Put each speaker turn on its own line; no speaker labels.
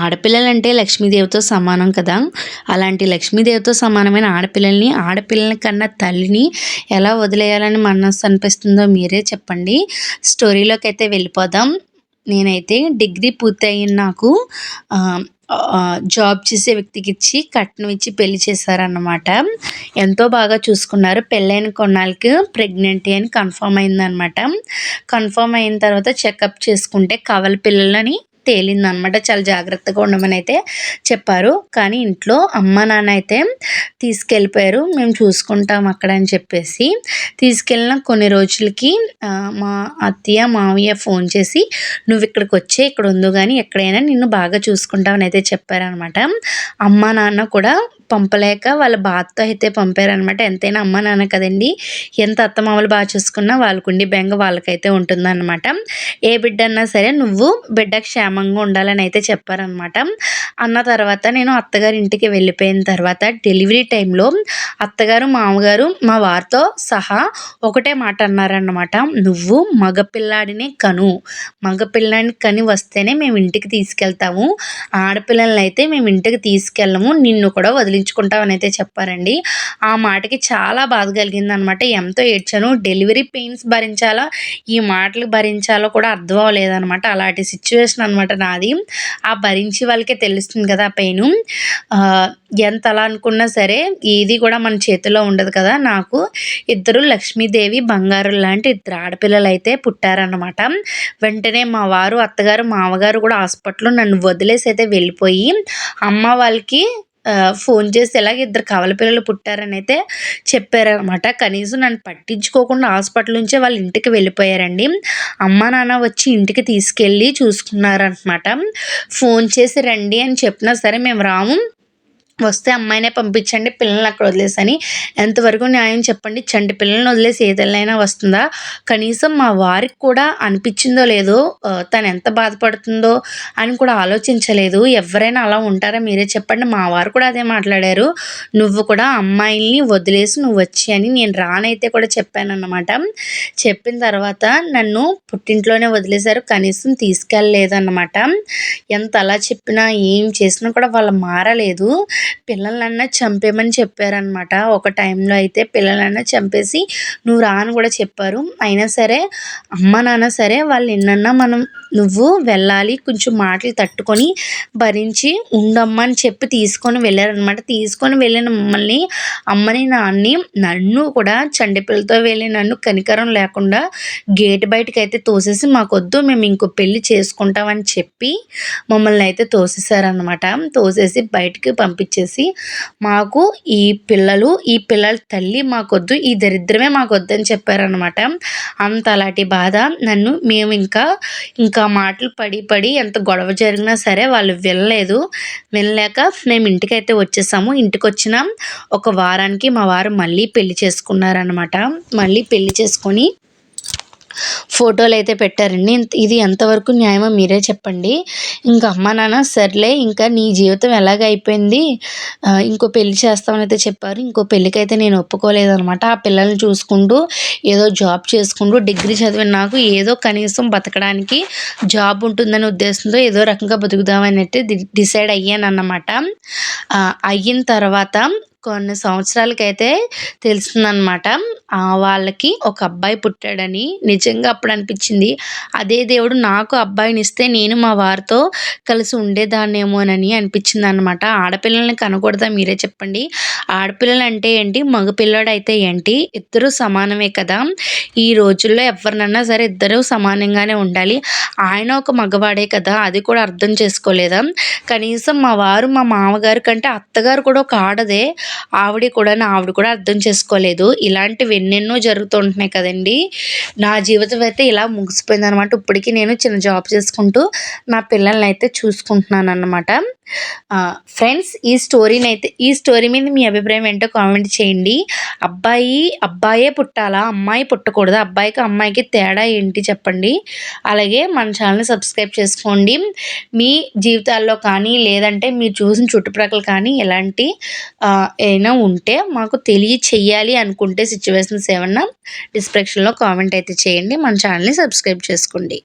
ఆడపిల్లలంటే లక్ష్మీదేవితో సమానం కదా. అలాంటి లక్ష్మీదేవితో సమానమైన ఆడపిల్లల్ని ఆడపిల్లల కన్నా తల్లిని ఎలా వదిలేయాలని మనసు అనిపిస్తుందో మీరే చెప్పండి. స్టోరీలోకి అయితే వెళ్ళిపోదాం. నేనైతే డిగ్రీ పూర్తయిన నాకు జాబ్ చేసే వ్యక్తికి ఇచ్చి కట్నం ఇచ్చి పెళ్ళి చేశారన్నమాట. ఎంతో బాగా చూసుకున్నారు. పెళ్ళైన కొన్నాళ్ళకి ప్రెగ్నెంట్ అని కన్ఫర్మ్ అయిందనమాట కన్ఫర్మ్ అయిన తర్వాత చెకప్ చేసుకుంటే కవల పిల్లలని తేలిందనమాట. చాలా జాగ్రత్తగా ఉండమని అయితే చెప్పారు. కానీ ఇంట్లో అమ్మ నాన్న అయితే తీసుకెళ్ళిపోయారు. మేము చూసుకుంటాం అక్కడ అని చెప్పేసి. తీసుకెళ్ళిన కొన్ని రోజులకి మా అత్తయ్య మావయ్య ఫోన్ చేసి నువ్వు ఇక్కడికి వచ్చే ఇక్కడ ఉందో కానీ ఎక్కడైనా నిన్ను బాగా చూసుకుంటామని అయితే చెప్పారనమాట. అమ్మ నాన్న కూడా పంపలేక వాళ్ళ బాధతో అయితే పంపారనమాట. ఎంతైనా అమ్మ నాన్న కదండి ఎంత అత్తమామలు బాగా చూసుకున్నా వాళ్ళకుండి బెంగ వాళ్ళకైతే ఉంటుందన్నమాట ఏ బిడ్డ అన్నా సరే నువ్వు బిడ్డ క్షేమంగా ఉండాలని అయితే చెప్పారనమాట అన్న తర్వాత నేను అత్తగారి ఇంటికి వెళ్ళిపోయిన తర్వాత డెలివరీ టైంలో అత్తగారు మామగారు మా వారితో సహా ఒకటే మాట అన్నారన్నమాట. నువ్వు మగపిల్లాడిని కను. మగపిల్లాడిని కని వస్తేనే మేము ఇంటికి తీసుకెళ్తాము. ఆడపిల్లల్ని అయితే మేము ఇంటికి తీసుకెళ్ళము. నిన్ను కూడా వదిలించుకుంటామని అని అయితే చెప్పారండి. ఆ మాటకి చాలా బాధ కలిగింది అనమాట ఎంతో ఏడ్చాను. డెలివరీ పెయిన్స్ భరించాలా? ఈ మాటలు భరించాలో కూడా అర్థం అవ్వలేదనమాట అలాంటి సిచ్యువేషన్ అనమాట నాది. ఆ భరించి వాళ్ళకే తెలుస్తుంది కదా ఆ పెయిన్. ఎంత అలా అనుకున్నా సరే ఇది కూడా మన చేతిలో ఉండదు కదా నాకు. ఇద్దరు లక్ష్మీదేవి బంగారు లాంటి ఇద్దరు ఆడపిల్లలు అయితే పుట్టారనమాట వెంటనే మా వారు అత్తగారు మామగారు కూడా హాస్పిటల్లో నన్ను వదిలేసి అయితే వెళ్ళిపోయి అమ్మ వాళ్ళకి ఫోన్ చేసి ఎలాగ ఇద్దరు కవల పిల్లలు పుట్టారని అయితే చెప్పారనమాట కనీసం నన్ను పట్టించుకోకుండా హాస్పిటల్ నుంచే వాళ్ళ ఇంటికి వెళ్ళిపోయారండి. అమ్మ నాన్న వచ్చి ఇంటికి తీసుకెళ్ళి చూసుకున్నారనమాట ఫోన్ చేసి రండి అని చెప్పినా సరే మేము రాము. వస్తే అమ్మాయినే పంపించండి పిల్లల్ని అక్కడ వదిలేసని. ఎంతవరకు న్యాయం చెప్పండి? చంటి పిల్లల్ని వదిలేసి ఏదైనా వస్తుందా? కనీసం మా వారికి కూడా అనిపించిందో లేదో తను ఎంత బాధపడుతుందో అని కూడా ఆలోచించలేదు. ఎవరైనా అలా ఉంటారా మీరే చెప్పండి. మా వారు కూడా అదే మాట్లాడారు. నువ్వు కూడా అమ్మాయిల్ని వదిలేసి నువ్వు వచ్చి అని నేను రానైతే కూడా చెప్పానన్నమాట. చెప్పిన తర్వాత నన్ను పుట్టింట్లోనే వదిలేశారు. కనీసం తీసుకెళ్ళలేదన్నమాట. ఎంత అలా చెప్పినా ఏం చేసినా కూడా వాళ్ళు మారలేదు. పిల్లలన్నా చంపేమని చెప్పారనమాట ఒక టైంలో అయితే పిల్లలన్నా చంపేసి నువ్వు రా అని కూడా చెప్పారు. అయినా సరే అమ్మ నాన్న సరే వాళ్ళు ఎన్నన్నా మనం నువ్వు వెళ్ళాలి కొంచెం మాటలు తట్టుకొని భరించి ఉండమ్మా అని చెప్పి తీసుకొని వెళ్ళారనమాట తీసుకొని వెళ్ళిన మమ్మల్ని అమ్మని నాన్ని నన్ను కూడా చండిపిల్లతో వెళ్ళి నన్ను కనికరం లేకుండా గేట్ బయటకు అయితే తోసేసి మాకొద్దు మేము ఇంకో పెళ్ళి చేసుకుంటామని చెప్పి మమ్మల్ని అయితే తోసేసారనమాట తోసేసి బయటికి వచ్చేసి మాకు ఈ పిల్లలు ఈ పిల్లల తల్లి మాకొద్దు ఈ దరిద్రమే మాకొద్దు అని చెప్పారనమాట అంత అలాంటి బాధ. నన్ను మేము ఇంకా ఇంకా ఇంకా మాటలు పడి పడి ఎంత గొడవ జరిగినా సరే వాళ్ళు వెళ్ళలేదు వెళ్ళలేక మేము ఇంటికైతే వచ్చేసాము. ఇంటికి వచ్చిన ఒక వారానికి మా వారు మళ్ళీ పెళ్ళి చేసుకున్నారనమాట మళ్ళీ పెళ్ళి చేసుకొని ఫోటోలు అయితే పెట్టారండి. ఇది ఎంతవరకు న్యాయమో మీరే చెప్పండి. ఇంకా అమ్మ నాన్న సర్లే ఇంకా నీ జీవితం ఎలాగ అయిపోయింది ఇంకో పెళ్ళి చేస్తామని అయితే చెప్పారు. ఇంకో పెళ్ళికైతే నేను ఒప్పుకోలేదనమాట. ఆ పిల్లల్ని చూసుకుంటూ ఏదో జాబ్ చేసుకుంటూ డిగ్రీ చదివిన నాకు ఏదో కనీసం బతకడానికి జాబ్ ఉంటుందనే ఉద్దేశంతో ఏదో రకంగా బతుకుదామని డిసైడ్ అయ్యాను అన్నమాట అయిన తర్వాత కొన్ని సంవత్సరాలకైతే తెలిసిందనమాట వాళ్ళకి ఒక అబ్బాయి పుట్టాడని నిజంగా అప్పుడు అనిపించింది. అదే దేవుడు నాకు అబ్బాయిని ఇస్తే నేను మా వారితో కలిసి ఉండేదాన్నేమోనని అనిపించింది అనమాట ఆడపిల్లల్ని కనకూడదా మీరే చెప్పండి. ఆడపిల్లలు అంటే ఏంటి? మగ అయితే ఏంటి? ఇద్దరు సమానమే కదా. ఈ రోజుల్లో ఎవరినన్నా సరే ఇద్దరు సమానంగానే ఉండాలి. ఆయన ఒక మగవాడే కదా. అది కూడా అర్థం చేసుకోలేదా? కనీసం మా వారు మా మామగారు కంటే అత్తగారు కూడా ఒక ఆడదే. ఆవిడ కూడా ఆవిడ కూడా అర్థం చేసుకోలేదు. ఇలాంటివి ఎన్నెన్నో జరుగుతుంటున్నాయి కదండి. నా జీవితం అయితే ఇలా ముగిసిపోయింది అనమాట ఇప్పటికీ నేను చిన్న జాబ్ చేసుకుంటూ నా పిల్లల్ని అయితే చూసుకుంటున్నాను అన్నమాట ఫ్రెండ్స్ ఈ స్టోరీని అయితే ఈ స్టోరీ మీద మీ అభిప్రాయం ఏంటో కామెంట్ చేయండి. అబ్బాయి అబ్బాయే పుట్టాలా? అమ్మాయి పుట్టకూడదు? అబ్బాయికి అమ్మాయికి తేడా ఏంటి చెప్పండి. అలాగే మన ఛానల్ని సబ్స్క్రైబ్ చేసుకోండి. మీ జీవితాల్లో కానీ లేదంటే మీరు చూసిన చుట్టుప్రక్కల కానీ ఎలాంటి ఏమైనా ఉంటే మాకు తెలియచేయాలి అనుకుంటే సిచ్యువేషన్స్ ఏమన్నా డిస్క్రిప్షన్లో కామెంట్ అయితే చేయండి. మన ఛానల్ని సబ్స్క్రైబ్ చేసుకోండి.